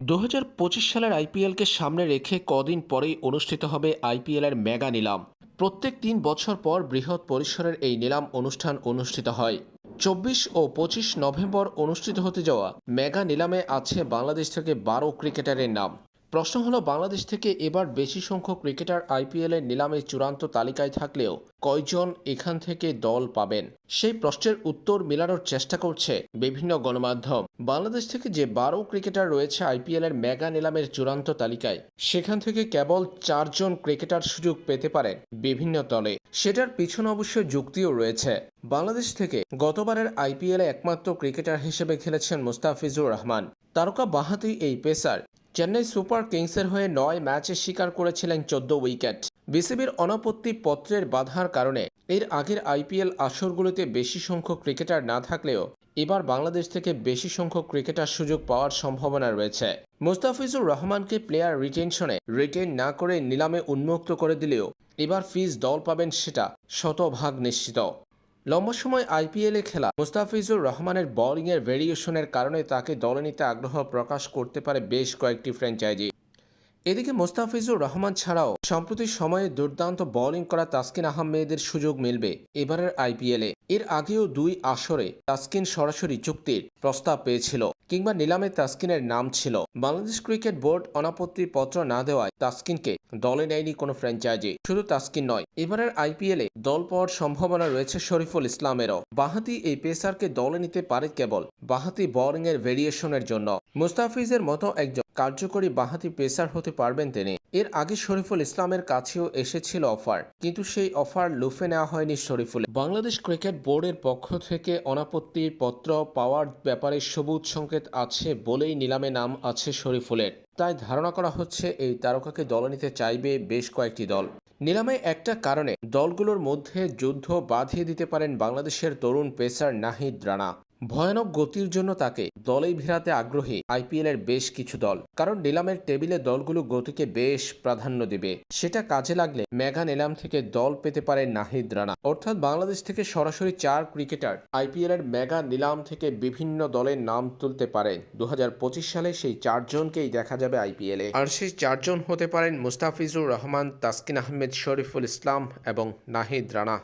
দু হাজার পঁচিশ সালের আইপিএলকে সামনে রেখে কদিন পরেই অনুষ্ঠিত হবে আইপিএলের মেগা নিলাম। প্রত্যেক তিন বছর পর বৃহৎ পরিসরের এই নিলাম অনুষ্ঠান অনুষ্ঠিত হয়। চব্বিশ ও পঁচিশ নভেম্বর অনুষ্ঠিত হতে যাওয়া মেগা নিলামে আছে বাংলাদেশ থেকে বারো ক্রিকেটারের নাম। প্রশ্ন হলো, বাংলাদেশ থেকে এবার বেশি সংখ্যক ক্রিকেটার আইপিএলের নিলামে চূড়ান্ত তালিকায় থাকলেও কয়জন এখান থেকে দল পাবেন? সেই প্রশ্নের উত্তর মেলানোর চেষ্টা করছে বিভিন্ন গণমাধ্যম। বাংলাদেশ থেকে যে বারো ক্রিকেটার রয়েছে আইপিএলের মেগা নিলামের চূড়ান্ত তালিকায়, সেখান থেকে কেবল চারজন ক্রিকেটার সুযোগ পেতে পারেন বিভিন্ন দলে। সেটার পিছনে অবশ্য যুক্তিও রয়েছে। বাংলাদেশ থেকে গতবারের আইপিএলে একমাত্র ক্রিকেটার হিসেবে খেলেছেন মুস্তাফিজুর রহমান। তারকা বাহাতি এই পেসার চেন্নাই সুপার কিংসের হয়ে নয় ম্যাচে শিকার করেছিলেন চোদ্দ উইকেট। বিসিবির অনাপত্তি পত্রের বাধার কারণে এর আগের আইপিএল আসরগুলোতে বেশি সংখ্যক ক্রিকেটার না থাকলেও এবার বাংলাদেশ থেকে বেশি সংখ্যক ক্রিকেটার সুযোগ পাওয়ার সম্ভাবনা রয়েছে। মুস্তাফিজুর রহমানকে প্লেয়ার রিটেনশনে রিটেন না করে নিলামে উন্মুক্ত করে দিলেও এবার ফিজ দল পাবেন সেটা শতভাগ নিশ্চিত। লম্বা সময় আইপিএলে খেলা, মুস্তাফিজুর রহমানের বোলিংয়ের ভেরিয়েশনের কারণে তাকে দলে নিতে আগ্রহ প্রকাশ করতে পারে বেশ কয়েকটি ফ্র্যাঞ্চাইজি এদিকে মোস্তাফিজুর রহমান ছাড়াও সম্প্রতি সময়ে দুর্দান্ত বোলিং করা তাসকিন আহমেদের সুযোগ মিলবে এবারের আইপিএলে এর আগেও দুই আসরে তাসকিন সরাসরি চুক্তির প্রস্তাব পেয়েছিল কিংবা নিলামে তাসকিনের নাম ছিল। বাংলাদেশ ক্রিকেট বোর্ড অনাপত্তি পত্র না দেওয়ায় তাসকিনকে দলে নেয়নি কোনো ফ্র্যাঞ্চাইজি শুধু তাসকিন নয়, এবারের আইপিএলে দল পাওয়ার সম্ভাবনা রয়েছে শরীফুল ইসলামেরও। বাহাতি এই পেসারকে দলে নিতে পারে কেবল বাহাতি বোলিংয়ের ভেরিয়েশনের জন্য। মুস্তাফিজের মতো একজন কার্যকরী বাহাতি পেসার হতে পারবেন তিনি। এর আগে শরীফুল ইসলামের কাছেও এসেছিল অফার, কিন্তু সেই অফার লুফে নেওয়া হয়নি শরীফুল বাংলাদেশ ক্রিকেট বোর্ডের পক্ষ থেকে অনাপত্তির পত্র পাওয়ার ব্যাপারে সবুজ সংকেত আছে বলেই নিলামে নাম আছে শরীফুলের। তাই ধারণা করা হচ্ছে এই তারকাকে দলে নিতে চাইবে বেশ কয়েকটি দল। নিলামে একটা কারণে, দলগুলোর মধ্যে যুদ্ধ বাঁধিয়ে দিতে পারেন বাংলাদেশের তরুণ পেসার নাহিদ রানা। ভয়ানক গতির জন্য তাকে দলেই ভিড়াতে আগ্রহী আইপিএল এর বেশ কিছু দল। কারণ নিলামের টেবিলে দলগুলো গতিকে বেশ প্রাধান্য দেবে। সেটা কাজে লাগলে মেগা নিলাম থেকে দল পেতে পারে নাহিদ রানা। অর্থাৎ বাংলাদেশ থেকে সরাসরি চার ক্রিকেটার আইপিএল এর মেগা নিলাম থেকে বিভিন্ন দলের নাম তুলতে পারে। দু সালে সেই চারজনকেই দেখা যাবে আইপিএলে। আর সেই চারজন হতে পারেন মুস্তাফিজুর রহমান, তাসকিন আহমেদ, শরীফুল ইসলাম এবং নাহিদ রানা।